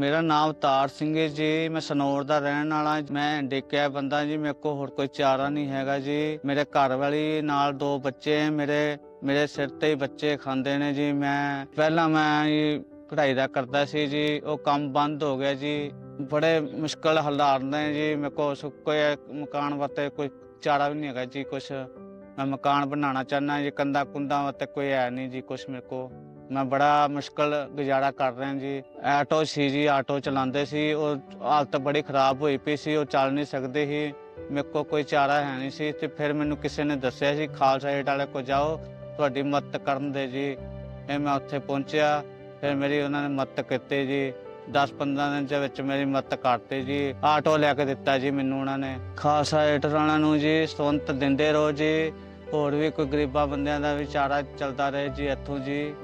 ਮੇਰਾ ਨਾਮ ਤਾਰ ਸਿੰਘ ਹੈ ਜੀ, ਮੈਂ ਸਨੌਰ ਦਾ ਰਹਿਣ ਵਾਲਾ, ਮੈਂ ਡੇਕਿਆ ਬੰਦਾ ਜੀ, ਮੇਰੇ ਕੋਲ ਹੋਰ ਕੋਈ ਚਾਰਾ ਨਹੀਂ ਹੈਗਾ ਜੀ। ਮੇਰੇ ਘਰ ਵਾਲੀ ਨਾਲ ਦੋ ਬੱਚੇ ਮੇਰੇ ਮੇਰੇ ਸਿਰ ਤੇ ਬੱਚੇ ਖਾਂਦੇ ਨੇ ਜੀ। ਮੈਂ, ਪਹਿਲਾਂ ਮੈਂ ਜੀ ਪੜ੍ਹਾਈ ਦਾ ਕਰਦਾ ਸੀ ਜੀ, ਉਹ ਕੰਮ ਬੰਦ ਹੋ ਗਿਆ ਜੀ। ਬੜੇ ਮੁਸ਼ਕਲ ਹਾਲਾਤ ਨੇ ਜੀ, ਮੇਰੇ ਕੋਲ ਸੁੱਕੇ ਮਕਾਨ ਵਾਸਤੇ ਕੋਈ ਚਾਰਾ ਵੀ ਨਹੀਂ ਹੈਗਾ ਜੀ, ਕੁਛ। ਮੈਂ ਮਕਾਨ ਬਣਾਉਣਾ ਚਾਹੁੰਦਾ ਜੀ ਕੰਦਾ ਕੁੰਦਾ ਵਾਸਤੇ ਕੋਈ ਹੈ ਨਹੀਂ ਜੀ, ਕੁਛ ਮੇਰੇ ਕੋਲ। ਮੈਂ ਬੜਾ ਮੁਸ਼ਕਲ ਗੁਜ਼ਾਰਾ ਕਰ ਰਿਹਾ ਜੀ। ਆਟੋ ਸੀ ਜੀ, ਆਟੋ ਚਲਾਉਂਦੇ ਸੀ। ਉਹ ਹਾਲਤ ਬੜੀ ਖਰਾਬ ਹੋਈ ਪਈ ਸੀ, ਉਹ ਚੱਲ ਨਹੀਂ ਸਕਦੇ ਸੀ। ਮੇਰੇ ਕੋਲ ਕੋਈ ਚਾਰਾ ਹੈ ਨਹੀਂ ਸੀ ਤੇ ਫਿਰ ਮੈਨੂੰ ਕਿਸੇ ਨੇ ਦੱਸਿਆ ਸੀ ਖਾਲਸਾ ਏਡ ਵਾਲੇ ਕੋ ਜਾਓ, ਤੁਹਾਡੀ ਮਦਦ ਕਰਨ ਦੇ ਜੀ। ਫਿਰ ਮੈਂ ਉੱਥੇ ਪਹੁੰਚਿਆ, ਫਿਰ ਮੇਰੀ ਉਹਨਾਂ ਨੇ ਮਦਦ ਕੀਤੀ ਜੀ। 10-15 ਦਿਨ ਦੇ ਵਿੱਚ ਮੇਰੀ ਮਦਦ ਕਰਤੀ ਜੀ। ਆਟੋ ਲੈ ਕੇ ਦਿੱਤਾ ਜੀ ਮੈਨੂੰ ਉਹਨਾਂ ਨੇ। ਖਾਲਸਾ ਏਡ ਵਾਲਿਆਂ ਨੂੰ ਜੀ, ਸਵੰਤ ਦਿੰਦੇ ਰਹੋ ਜੀ। ਹੋਰ ਵੀ ਕੋਈ ਗਰੀਬਾਂ ਬੰਦਿਆਂ ਦਾ ਵੀ ਚਾਰਾ ਚੱਲਦਾ ਰਹੇ ਜੀ ਇੱਥੋਂ ਜੀ।